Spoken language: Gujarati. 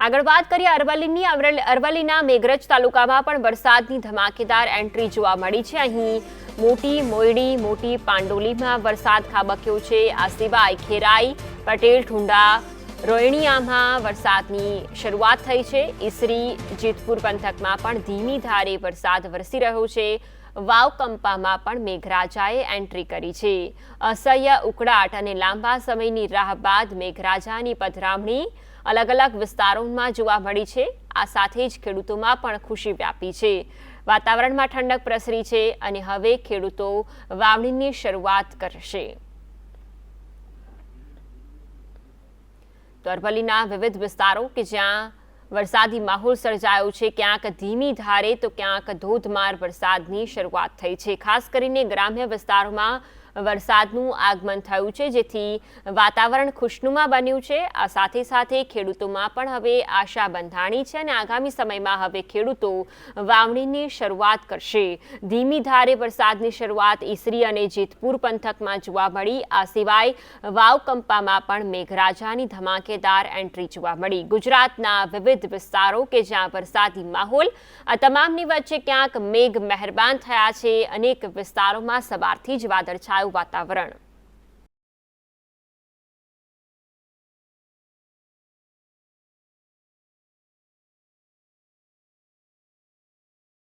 આગળ વાત કરીએ અરવલ્લીની. અરવલ્લી- અરવલ્લીના મેઘરજ તાલુકામાં પણ વરસાદની ધમાકેદાર એન્ટ્રી જોવા મળી છે. અહીં મોટી મોયડી, મોટી પાંડોલીમાં વરસાદ ખાબક્યો છે. આ સિવાય ખેરાઈ, પટેલ, ઠુંડા રોહિણીયામાં વરસાદની શરૂઆત થઈ છે. ઈસરી, જેતપુર પંથકમાં પણ ધીમી ધારે વરસાદ વરસી રહ્યો છે. વાવ કંપામાં પણ મેઘરાજાએ એન્ટ્રી કરી છે. અસહ્ય ઉકળાટ અને લાંબા સમયની રાહ બાદ મેઘરાજાની પધરામણી અલગ અલગ વિસ્તારોમાં જોવા મળી છે. આ સાથે જ ખેડૂતોમાં પણ ખુશી વ્યાપી છે. વાતાવરણમાં ઠંડક પ્રસરી છે અને હવે ખેડૂતો વાવણીની શરૂઆત કરશે. તો અરવલ્લીના વિવિધ વિસ્તારો કે જ્યાં વરસાદી માહોલ સર્જાયો છે, ક્યાંક ધીમી ધારે તો ક્યાંક ધોધમાર વરસાદની શરૂઆત થઈ છે. ખાસ કરીને ગ્રામ્ય વિસ્તારોમાં વરસાદનું આગમન થયું છે, જેથી વાતાવરણ ખુશનુમા બન્યું છે. આ સાથે સાથે ખેડૂતોમાં પણ હવે આશા બંધાણી છે અને આગામી સમયમાં હવે ખેડૂતો વાવણીની શરૂઆત કરશે. ધીમી ધારે વરસાદની શરૂઆત ઈસરી અને જેતપુર પંથકમાં જોવા મળી. આ સિવાય વાવ કંપામાં પણ મેઘરાજાની ધમાકેદાર એન્ટ્રી જોવા મળી. ગુજરાતના વિવિધ વિસ્તારો કે જ્યાં વરસાદી માહોલ, આ તમામની વચ્ચે ક્યાંક મેઘ મહેરબાન થયા છે. અનેક વિસ્તારોમાં સવારથી જ વાદળછાયું વાતાવરણ